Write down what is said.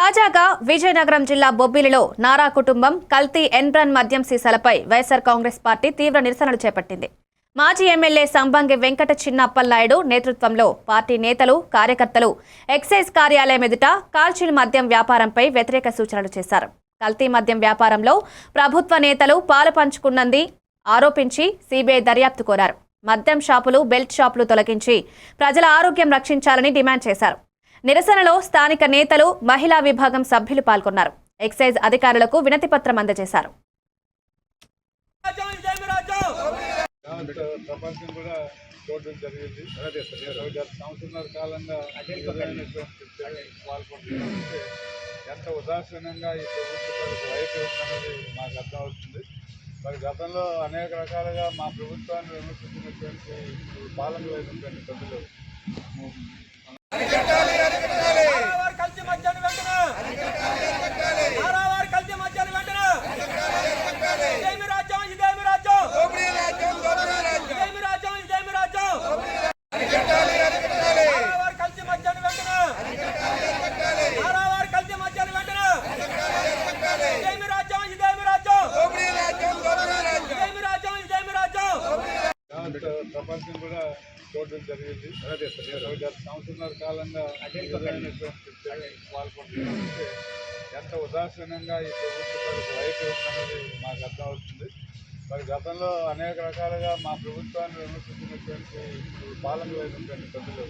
తాజాగా విజయనగరం జిల్లా బొబ్బిలిలో నారా కుటుంబం కల్తీ ఎన్బ్రన్ మద్యం సీసాలపై వైఎస్ఆర్ కాంగ్రెస్ పార్టీ తీవ్ర నిరసనలు చేపట్టింది. మాజీ ఎమ్మెల్యే సంబంగి వెంకట చిన్నప్పలనాయుడు నేతృత్వంలో పార్టీ నేతలు కార్యకర్తలు ఎక్సైజ్ కార్యాలయం ఎదుట కాల్చిల్ మద్యం వ్యాపారంపై వ్యతిరేక సూచనలు చేశారు. కల్తీ మద్యం వ్యాపారంలో ప్రభుత్వ నేతలు పాలు పంచుకున్నది ఆరోపించి సీబీఐ దర్యాప్తు కోరారు. మద్యం షాపులు బెల్ట్ షాపులు తొలగించి ప్రజల ఆరోగ్యం రక్షించాలని డిమాండ్ చేశారు. నిరసనలో స్థానిక నేతలు మహిళా విభాగం సభ్యులు పాల్గొన్నారు. ఎక్సైజ్ అధికారులకు వినతి పత్రం అందజేశారు. ఎంత ఉదాసీనంగా ఈ ప్రభుత్వాలకు వైపు ఉందన్నది మాకు అర్థమవుతుంది మరి గతంలో అనేక రకాలుగా మా ప్రభుత్వాన్ని విమర్శించినటువంటి పాలనలో లేనటువంటి ప్రజలు ప్రపంచం కూడా చూడడం జరిగింది. ఇరవై గత సంవత్సరాల కాలంగా పాల్పడుతున్నారంటే ఎంత ఉదాసీనంగా ఈ ప్రభుత్వాలకు వైపు ఉందన్నది మాకు అర్థమవుతుంది మరి గతంలో అనేక రకాలుగా మా ప్రభుత్వాన్ని విమర్శించినటువంటి పాలనలో లేనటువంటి ప్రజలు